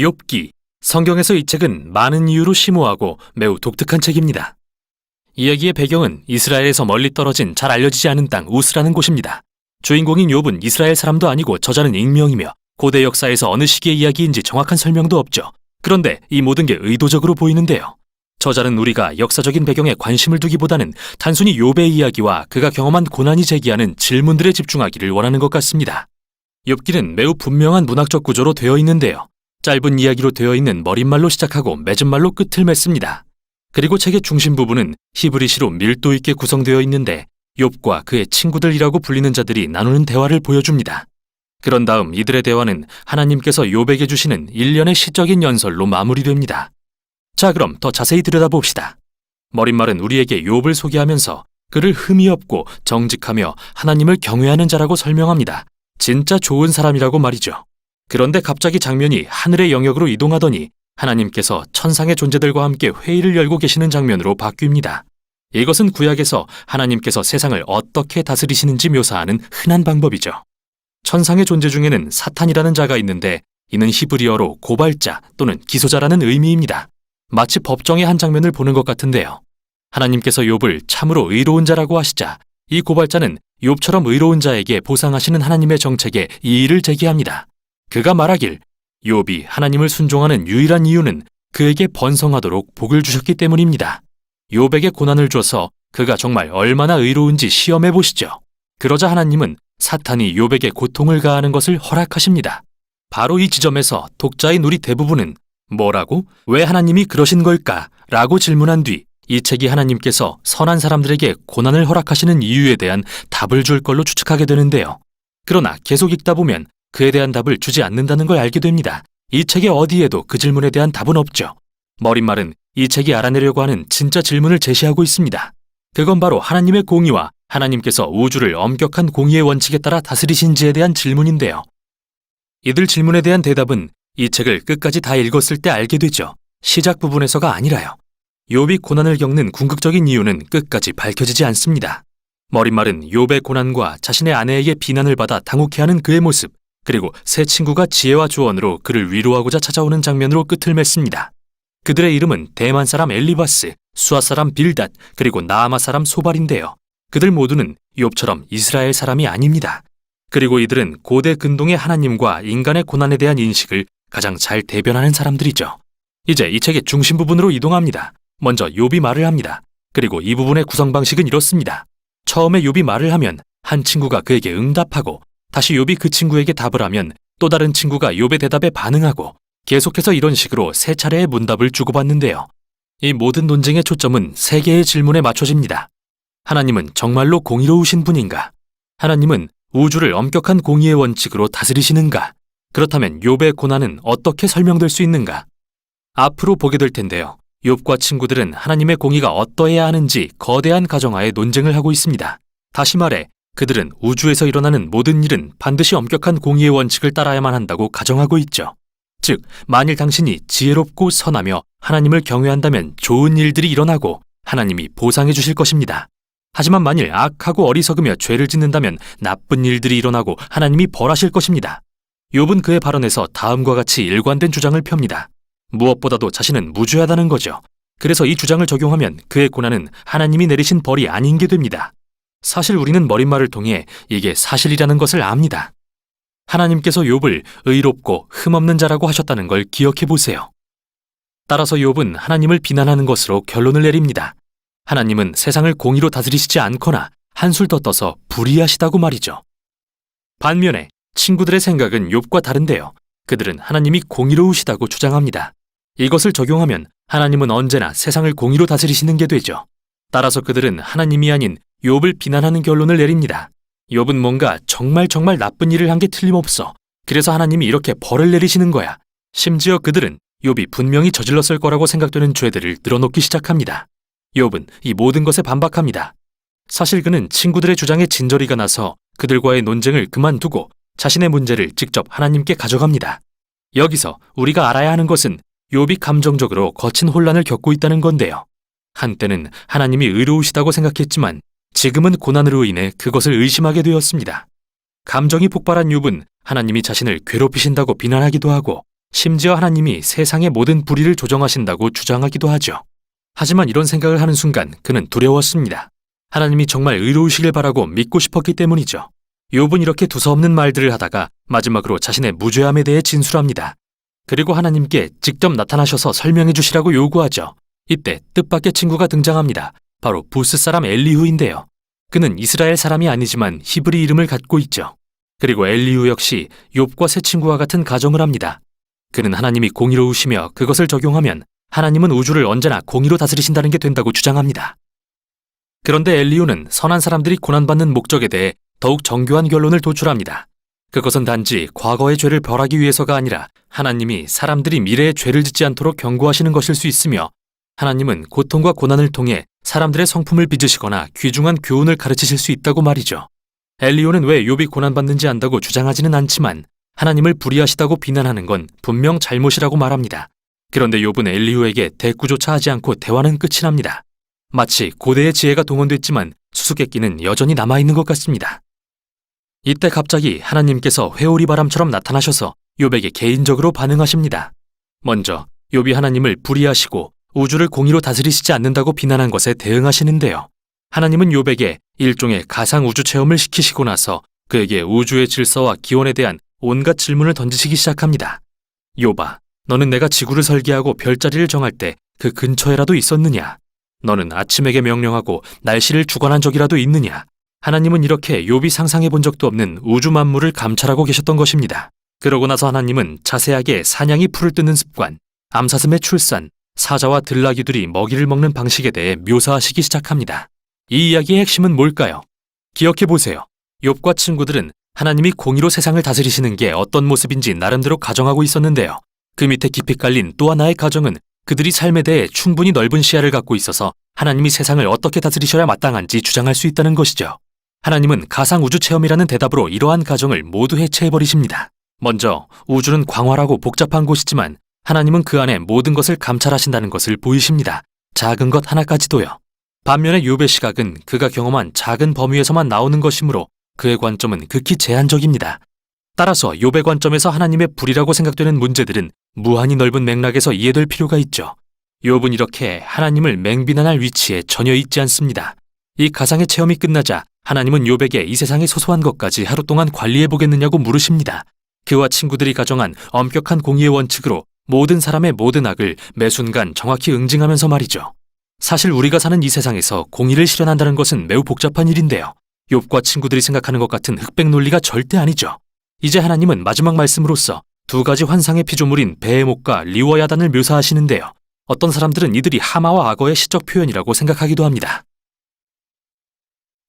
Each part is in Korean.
욥기 성경에서 이 책은 많은 이유로 심오하고 매우 독특한 책입니다. 이야기의 배경은 이스라엘에서 멀리 떨어진 잘 알려지지 않은 땅 우스라는 곳입니다. 주인공인 욥은 이스라엘 사람도 아니고 저자는 익명이며 고대 역사에서 어느 시기의 이야기인지 정확한 설명도 없죠. 그런데 이 모든 게 의도적으로 보이는데요. 저자는 우리가 역사적인 배경에 관심을 두기보다는 단순히 욥의 이야기와 그가 경험한 고난이 제기하는 질문들에 집중하기를 원하는 것 같습니다. 욥기는 매우 분명한 문학적 구조로 되어 있는데요. 짧은 이야기로 되어 있는 머릿말로 시작하고 맺은 말로 끝을 맺습니다. 그리고 책의 중심 부분은 히브리시로 밀도 있게 구성되어 있는데 욥과 그의 친구들이라고 불리는 자들이 나누는 대화를 보여줍니다. 그런 다음 이들의 대화는 하나님께서 욥에게 주시는 일련의 시적인 연설로 마무리됩니다. 자, 그럼 더 자세히 들여다봅시다. 머릿말은 우리에게 욥을 소개하면서 그를 흠이 없고 정직하며 하나님을 경외하는 자라고 설명합니다. 진짜 좋은 사람이라고 말이죠. 그런데 갑자기 장면이 하늘의 영역으로 이동하더니 하나님께서 천상의 존재들과 함께 회의를 열고 계시는 장면으로 바뀝니다. 이것은 구약에서 하나님께서 세상을 어떻게 다스리시는지 묘사하는 흔한 방법이죠. 천상의 존재 중에는 사탄이라는 자가 있는데 이는 히브리어로 고발자 또는 기소자라는 의미입니다. 마치 법정의 한 장면을 보는 것 같은데요. 하나님께서 욥을 참으로 의로운 자라고 하시자 이 고발자는 욥처럼 의로운 자에게 보상하시는 하나님의 정책에 이의를 제기합니다. 그가 말하길 욥이 하나님을 순종하는 유일한 이유는 그에게 번성하도록 복을 주셨기 때문입니다. 욥에게 고난을 줘서 그가 정말 얼마나 의로운지 시험해 보시죠. 그러자 하나님은 사탄이 욥에게 고통을 가하는 것을 허락하십니다. 바로 이 지점에서 독자인 우리 대부분은 뭐라고? 왜 하나님이 그러신 걸까? 라고 질문한 뒤 이 책이 하나님께서 선한 사람들에게 고난을 허락하시는 이유에 대한 답을 줄 걸로 추측하게 되는데요. 그러나 계속 읽다 보면 그에 대한 답을 주지 않는다는 걸 알게 됩니다. 이 책의 어디에도 그 질문에 대한 답은 없죠. 머릿말은 이 책이 알아내려고 하는 진짜 질문을 제시하고 있습니다. 그건 바로 하나님의 공의와 하나님께서 우주를 엄격한 공의의 원칙에 따라 다스리신지에 대한 질문인데요. 이들 질문에 대한 대답은 이 책을 끝까지 다 읽었을 때 알게 되죠. 시작 부분에서가 아니라요. 욥이 고난을 겪는 궁극적인 이유는 끝까지 밝혀지지 않습니다. 머릿말은 욥의 고난과 자신의 아내에게 비난을 받아 당혹해하는 그의 모습, 그리고 새 친구가 지혜와 조언으로 그를 위로하고자 찾아오는 장면으로 끝을 맺습니다. 그들의 이름은 대만 사람 엘리바스, 수아 사람 빌닷, 그리고 나아마 사람 소발인데요. 그들 모두는 욥처럼 이스라엘 사람이 아닙니다. 그리고 이들은 고대 근동의 하나님과 인간의 고난에 대한 인식을 가장 잘 대변하는 사람들이죠. 이제 이 책의 중심 부분으로 이동합니다. 먼저 욥이 말을 합니다. 그리고 이 부분의 구성 방식은 이렇습니다. 처음에 욥이 말을 하면 한 친구가 그에게 응답하고 다시 욥이 그 친구에게 답을 하면 또 다른 친구가 욥의 대답에 반응하고 계속해서 이런 식으로 세 차례의 문답을 주고받는데요. 이 모든 논쟁의 초점은 세 개의 질문에 맞춰집니다. 하나님은 정말로 공의로우신 분인가? 하나님은 우주를 엄격한 공의의 원칙으로 다스리시는가? 그렇다면 욥의 고난은 어떻게 설명될 수 있는가? 앞으로 보게 될 텐데요. 욥과 친구들은 하나님의 공의가 어떠해야 하는지 거대한 가정하에 논쟁을 하고 있습니다. 다시 말해 그들은 우주에서 일어나는 모든 일은 반드시 엄격한 공의의 원칙을 따라야만 한다고 가정하고 있죠. 즉, 만일 당신이 지혜롭고 선하며 하나님을 경외한다면 좋은 일들이 일어나고 하나님이 보상해 주실 것입니다. 하지만 만일 악하고 어리석으며 죄를 짓는다면 나쁜 일들이 일어나고 하나님이 벌하실 것입니다. 욥은 그의 발언에서 다음과 같이 일관된 주장을 펴니다. 무엇보다도 자신은 무죄하다는 거죠. 그래서 이 주장을 적용하면 그의 고난은 하나님이 내리신 벌이 아닌 게 됩니다. 사실 우리는 머릿말을 통해 이게 사실이라는 것을 압니다. 하나님께서 욥을 의롭고 흠없는 자라고 하셨다는 걸 기억해 보세요. 따라서 욥은 하나님을 비난하는 것으로 결론을 내립니다. 하나님은 세상을 공의로 다스리시지 않거나 한술 더 떠서 불의하시다고 말이죠. 반면에 친구들의 생각은 욥과 다른데요. 그들은 하나님이 공의로우시다고 주장합니다. 이것을 적용하면 하나님은 언제나 세상을 공의로 다스리시는 게 되죠. 따라서 그들은 하나님이 아닌 욥을 비난하는 결론을 내립니다. 욥은 뭔가 정말 정말 나쁜 일을 한 게 틀림없어. 그래서 하나님이 이렇게 벌을 내리시는 거야. 심지어 그들은 욥이 분명히 저질렀을 거라고 생각되는 죄들을 늘어놓기 시작합니다. 욥은 이 모든 것에 반박합니다. 사실 그는 친구들의 주장에 진저리가 나서 그들과의 논쟁을 그만두고 자신의 문제를 직접 하나님께 가져갑니다. 여기서 우리가 알아야 하는 것은 욥이 감정적으로 거친 혼란을 겪고 있다는 건데요. 한때는 하나님이 의로우시다고 생각했지만 지금은 고난으로 인해 그것을 의심하게 되었습니다. 감정이 폭발한 욥은 하나님이 자신을 괴롭히신다고 비난하기도 하고 심지어 하나님이 세상의 모든 불의를 조정하신다고 주장하기도 하죠. 하지만 이런 생각을 하는 순간 그는 두려웠습니다. 하나님이 정말 의로우시길 바라고 믿고 싶었기 때문이죠. 욥은 이렇게 두서없는 말들을 하다가 마지막으로 자신의 무죄함에 대해 진술합니다. 그리고 하나님께 직접 나타나셔서 설명해 주시라고 요구하죠. 이때 뜻밖의 친구가 등장합니다. 바로 부스 사람 엘리후인데요. 그는 이스라엘 사람이 아니지만 히브리 이름을 갖고 있죠. 그리고 엘리후 역시 욥과 새 친구와 같은 가정을 합니다. 그는 하나님이 공의로우시며 그것을 적용하면 하나님은 우주를 언제나 공의로 다스리신다는 게 된다고 주장합니다. 그런데 엘리후는 선한 사람들이 고난받는 목적에 대해 더욱 정교한 결론을 도출합니다. 그것은 단지 과거의 죄를 벌하기 위해서가 아니라 하나님이 사람들이 미래의 죄를 짓지 않도록 경고하시는 것일 수 있으며 하나님은 고통과 고난을 통해 사람들의 성품을 빚으시거나 귀중한 교훈을 가르치실 수 있다고 말이죠. 엘리오는 왜 욥이 고난받는지 안다고 주장하지는 않지만 하나님을 불의하시다고 비난하는 건 분명 잘못이라고 말합니다. 그런데 욥은 엘리후에게 대꾸조차 하지 않고 대화는 끝이 납니다. 마치 고대의 지혜가 동원됐지만 수수께끼는 여전히 남아있는 것 같습니다. 이때 갑자기 하나님께서 회오리 바람처럼 나타나셔서 욥에게 개인적으로 반응하십니다. 먼저 욥이 하나님을 불의하시고 우주를 공의로 다스리시지 않는다고 비난한 것에 대응하시는데요. 하나님은 욥에게 일종의 가상 우주 체험을 시키시고 나서 그에게 우주의 질서와 기원에 대한 온갖 질문을 던지시기 시작합니다. 욥아, 너는 내가 지구를 설계하고 별자리를 정할 때 그 근처에라도 있었느냐? 너는 아침에게 명령하고 날씨를 주관한 적이라도 있느냐? 하나님은 이렇게 욥이 상상해 본 적도 없는 우주 만물을 감찰하고 계셨던 것입니다. 그러고 나서 하나님은 자세하게 사냥이 풀을 뜯는 습관, 암사슴의 출산, 사자와 들나귀들이 먹이를 먹는 방식에 대해 묘사하시기 시작합니다. 이 이야기의 핵심은 뭘까요? 기억해 보세요. 욥과 친구들은 하나님이 공의로 세상을 다스리시는 게 어떤 모습인지 나름대로 가정하고 있었는데요. 그 밑에 깊이 깔린 또 하나의 가정은 그들이 삶에 대해 충분히 넓은 시야를 갖고 있어서 하나님이 세상을 어떻게 다스리셔야 마땅한지 주장할 수 있다는 것이죠. 하나님은 가상 우주 체험이라는 대답으로 이러한 가정을 모두 해체해 버리십니다. 먼저 우주는 광활하고 복잡한 곳이지만 하나님은 그 안에 모든 것을 감찰하신다는 것을 보이십니다. 작은 것 하나까지도요. 반면에 욥의 시각은 그가 경험한 작은 범위에서만 나오는 것이므로 그의 관점은 극히 제한적입니다. 따라서 욥의 관점에서 하나님의 불이라고 생각되는 문제들은 무한히 넓은 맥락에서 이해될 필요가 있죠. 욥은 이렇게 하나님을 맹비난할 위치에 전혀 있지 않습니다. 이 가상의 체험이 끝나자 하나님은 욥에게 이 세상의 소소한 것까지 하루 동안 관리해 보겠느냐고 물으십니다. 그와 친구들이 가정한 엄격한 공의의 원칙으로 모든 사람의 모든 악을 매 순간 정확히 응징하면서 말이죠. 사실 우리가 사는 이 세상에서 공의를 실현한다는 것은 매우 복잡한 일인데요. 욥과 친구들이 생각하는 것 같은 흑백 논리가 절대 아니죠. 이제 하나님은 마지막 말씀으로서 두 가지 환상의 피조물인 베헤목과 리워야단을 묘사하시는데요. 어떤 사람들은 이들이 하마와 악어의 시적 표현이라고 생각하기도 합니다.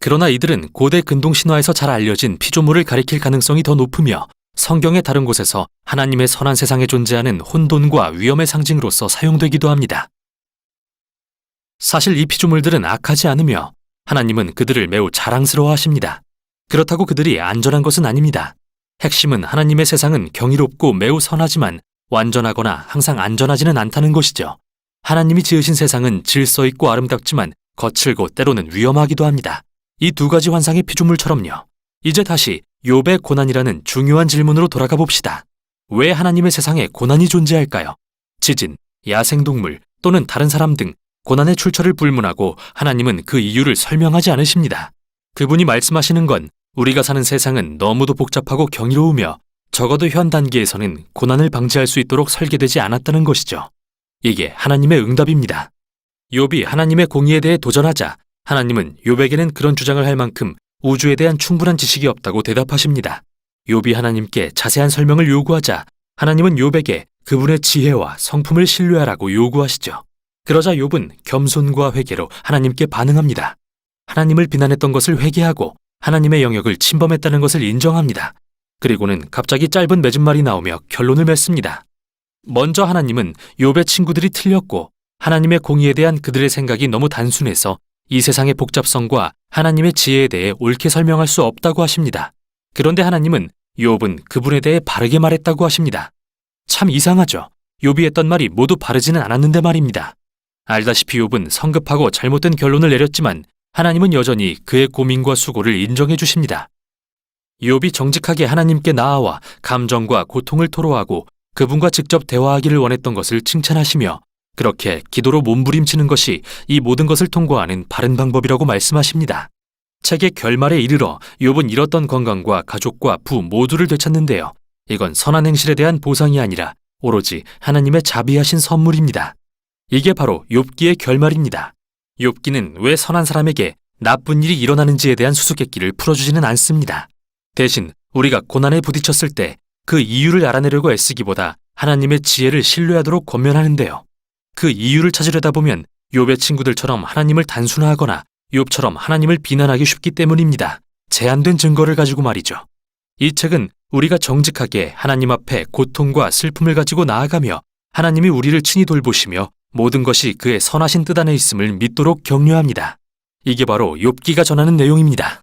그러나 이들은 고대 근동 신화에서 잘 알려진 피조물을 가리킬 가능성이 더 높으며 성경의 다른 곳에서 하나님의 선한 세상에 존재하는 혼돈과 위험의 상징으로서 사용되기도 합니다. 사실 이 피조물들은 악하지 않으며 하나님은 그들을 매우 자랑스러워 하십니다. 그렇다고 그들이 안전한 것은 아닙니다. 핵심은 하나님의 세상은 경이롭고 매우 선하지만 완전하거나 항상 안전하지는 않다는 것이죠. 하나님이 지으신 세상은 질서 있고 아름답지만 거칠고 때로는 위험하기도 합니다. 이 두 가지 환상의 피조물처럼요. 이제 다시 욥의 고난이라는 중요한 질문으로 돌아가 봅시다. 왜 하나님의 세상에 고난이 존재할까요? 지진, 야생동물 또는 다른 사람 등 고난의 출처를 불문하고 하나님은 그 이유를 설명하지 않으십니다. 그분이 말씀하시는 건 우리가 사는 세상은 너무도 복잡하고 경이로우며 적어도 현 단계에서는 고난을 방지할 수 있도록 설계되지 않았다는 것이죠. 이게 하나님의 응답입니다. 욥이 하나님의 공의에 대해 도전하자 하나님은 욥에게는 그런 주장을 할 만큼 우주에 대한 충분한 지식이 없다고 대답하십니다. 욥이 하나님께 자세한 설명을 요구하자 하나님은 욥에게 그분의 지혜와 성품을 신뢰하라고 요구하시죠. 그러자 욥은 겸손과 회개로 하나님께 반응합니다. 하나님을 비난했던 것을 회개하고 하나님의 영역을 침범했다는 것을 인정합니다. 그리고는 갑자기 짧은 맺은말이 나오며 결론을 맺습니다. 먼저 하나님은 욥의 친구들이 틀렸고 하나님의 공의에 대한 그들의 생각이 너무 단순해서 이 세상의 복잡성과 하나님의 지혜에 대해 옳게 설명할 수 없다고 하십니다. 그런데 하나님은 욥은 그분에 대해 바르게 말했다고 하십니다. 참 이상하죠. 욥이 했던 말이 모두 바르지는 않았는데 말입니다. 알다시피 욥은 성급하고 잘못된 결론을 내렸지만 하나님은 여전히 그의 고민과 수고를 인정해 주십니다. 욥이 정직하게 하나님께 나아와 감정과 고통을 토로하고 그분과 직접 대화하기를 원했던 것을 칭찬하시며 그렇게 기도로 몸부림치는 것이 이 모든 것을 통과하는 바른 방법이라고 말씀하십니다. 책의 결말에 이르러 욥은 잃었던 건강과 가족과 부 모두를 되찾는데요. 이건 선한 행실에 대한 보상이 아니라 오로지 하나님의 자비하신 선물입니다. 이게 바로 욥기의 결말입니다. 욥기는 왜 선한 사람에게 나쁜 일이 일어나는지에 대한 수수께끼를 풀어주지는 않습니다. 대신 우리가 고난에 부딪혔을 때 그 이유를 알아내려고 애쓰기보다 하나님의 지혜를 신뢰하도록 권면하는데요. 그 이유를 찾으려다 보면 욥의 친구들처럼 하나님을 단순화하거나 욥처럼 하나님을 비난하기 쉽기 때문입니다. 제한된 증거를 가지고 말이죠. 이 책은 우리가 정직하게 하나님 앞에 고통과 슬픔을 가지고 나아가며 하나님이 우리를 친히 돌보시며 모든 것이 그의 선하신 뜻 안에 있음을 믿도록 격려합니다. 이게 바로 욥기가 전하는 내용입니다.